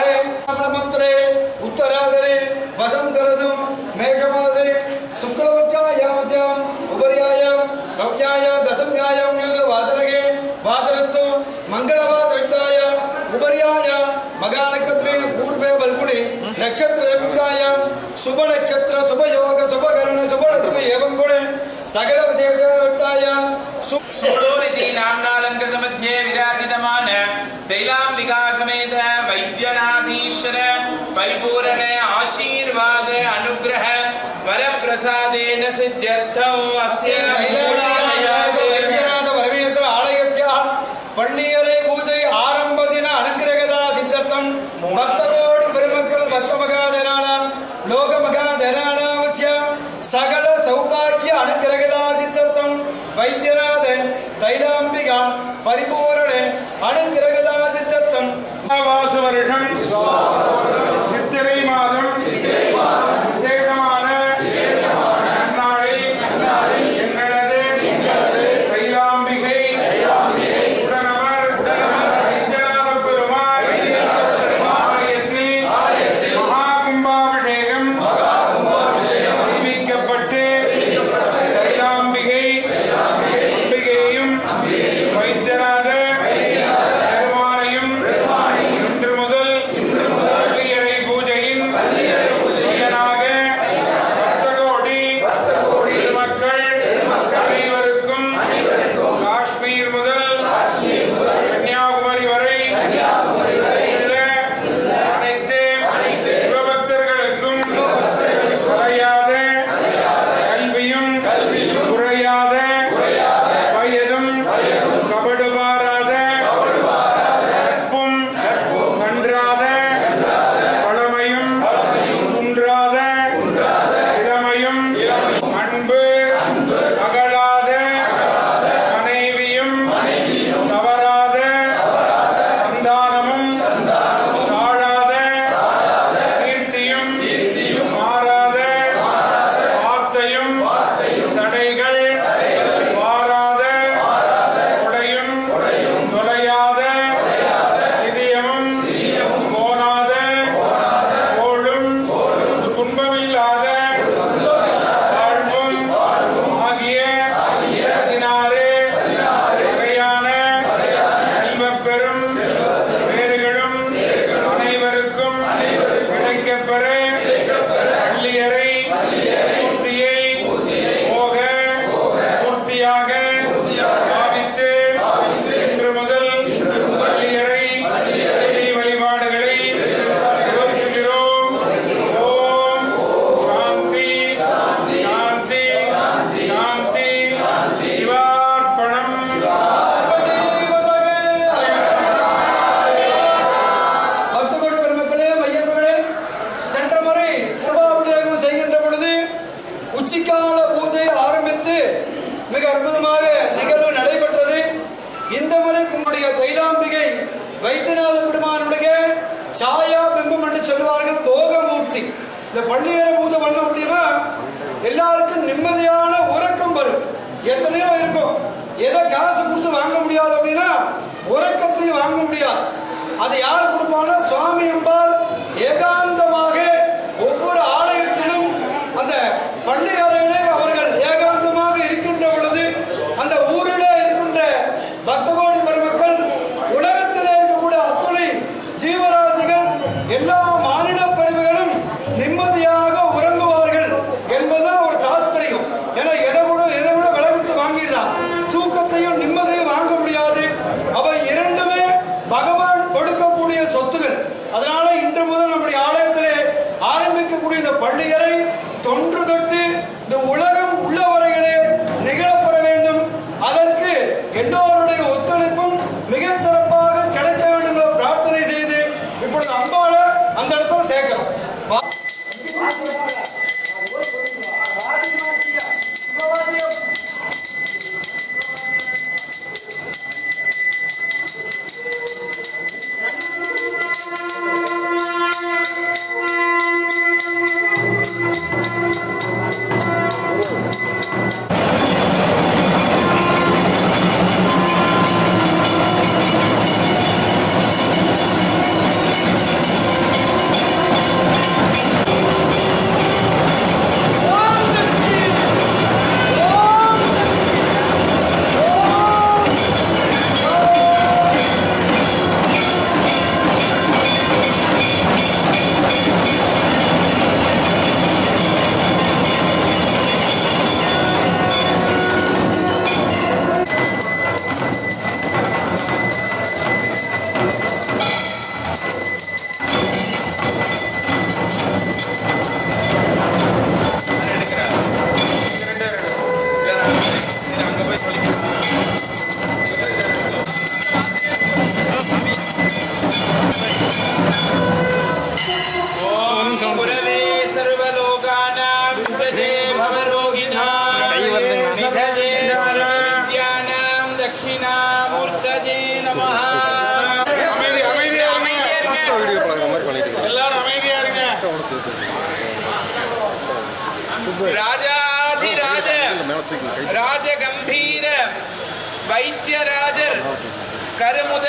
ಮಳೆ ನಮಸ್ತೆ ಉತ್ತರಾದರೆ, ವಸಂತರದು ಮೇಘಮಾಸೆ ಶುಕ್ಲವಜ್ರಾಯಾಮಸ್ಯಾಂ, ಉಪರ್ಯಾಯಾಂ, ರವ್ಯಾಯ, ದಶಮ್ಯಾಯಾಂ ಯೋಗ ವಾದನಗೆ ವಾದನಸ್ತು ಮಂಗಳವಾದ್ರಕ್ತಾಯ ಉಪರ್ಯಾಯ ಮಗ ನಕ್ಷತ್ರ ಪೂರ್ವೆ ಬಲ್ಗುಣಿ ನಕ್ಷತ್ರ ಯುಕ್ತಾಯ ಸಕಲ ದೇವತಾಯ ಮಧ್ಯೆ ವಿರಾಜಿತಮಾನ ತೈಲಾಮ परिपूरण आशीर्वाद अनुग्रह वर प्रसाद सिद्ध्यर्थ अस्य அது யார் கொடுப்பாங்கன்னா சுவாமி அம்பா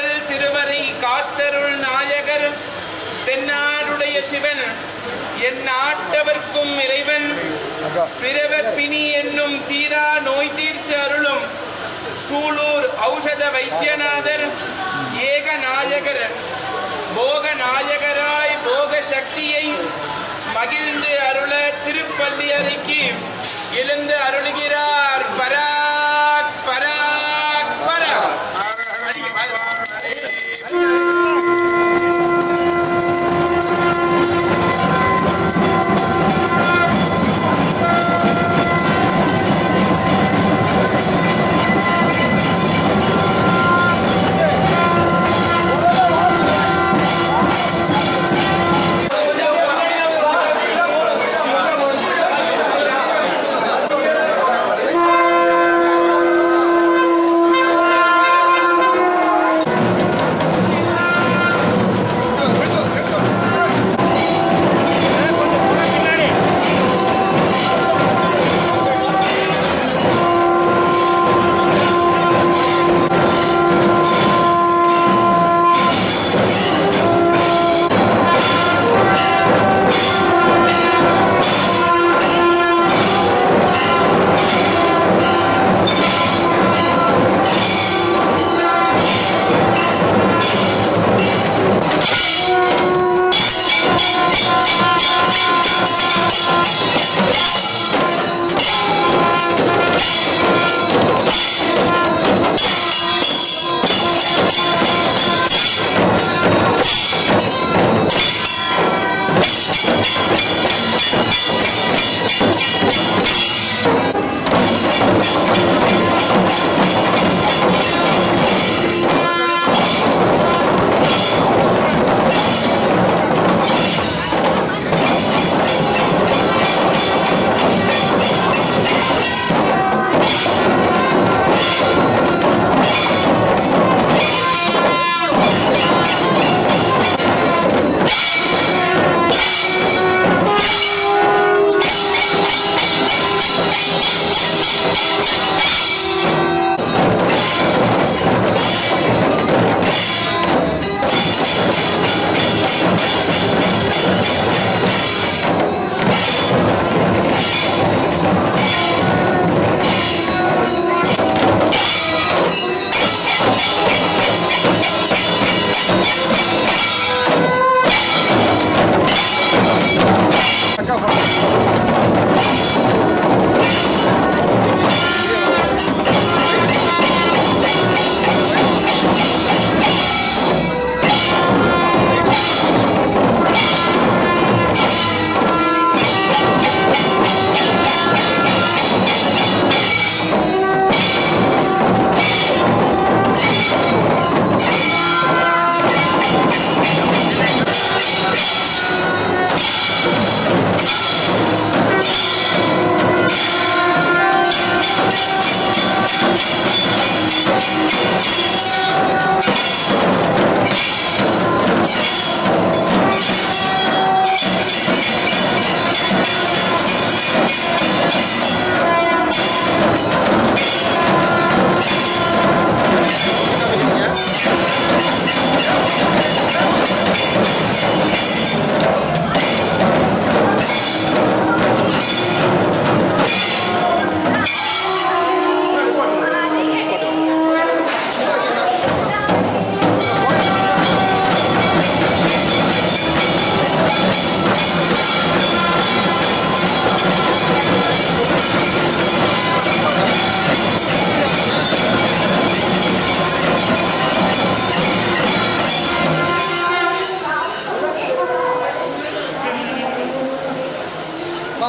முதல் திருவரை காத்தருள் நாயகர் தென்னாடுடைய சிவன் என் நாட்டவர்க்கும் இறைவன் பிறவப்பினி என்னும் தீரா நோய் தீர்த்து அருளும் சூலூர் ஔஷத வைத்தியநாதர் ஏகநாயகர் போக நாயகராய் போக சக்தியை மகிழ்ந்து அருள திருப்பள்ளி அறைக்கு எழுந்து அருளுகிறார். பராக் பராக் பராக்.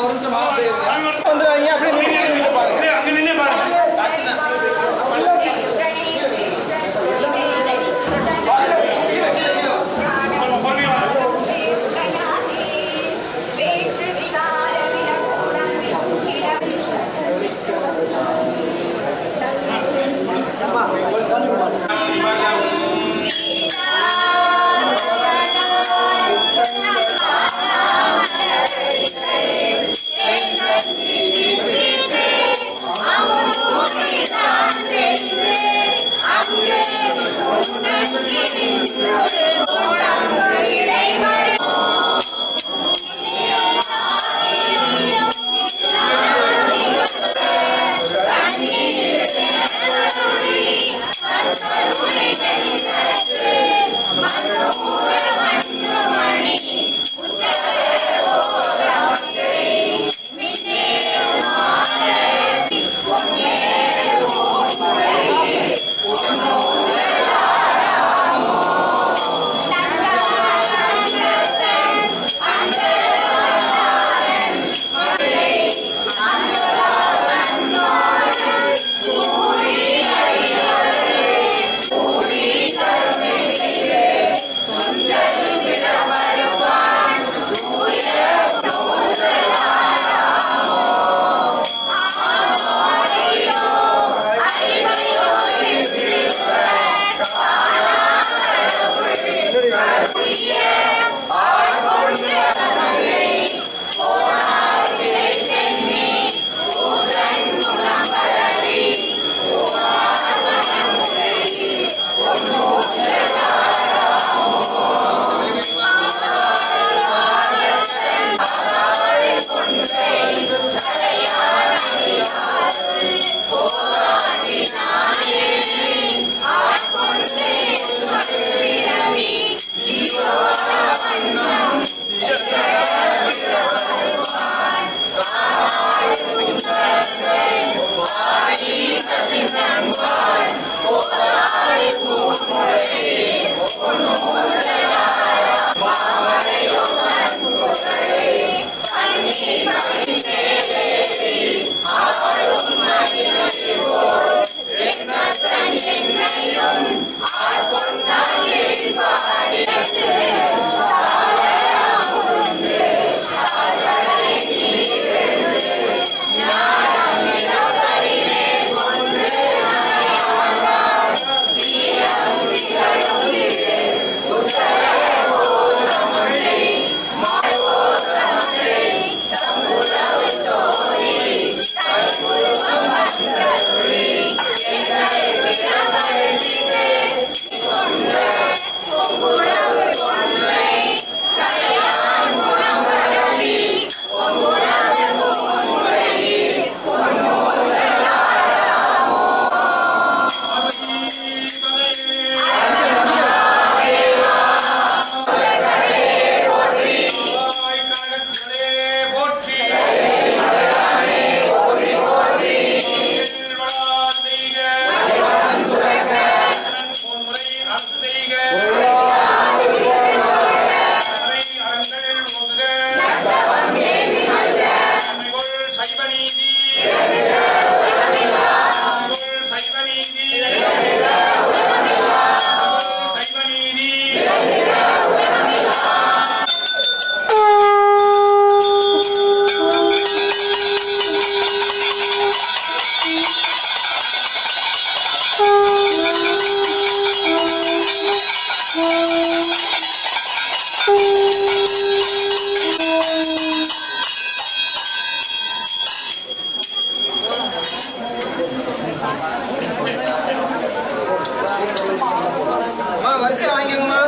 ஒரு நிமிஷம் வந்துடுறாங்க அப்படியே அம்மா வரிசையா வாங்கிக்கோங்கம்மா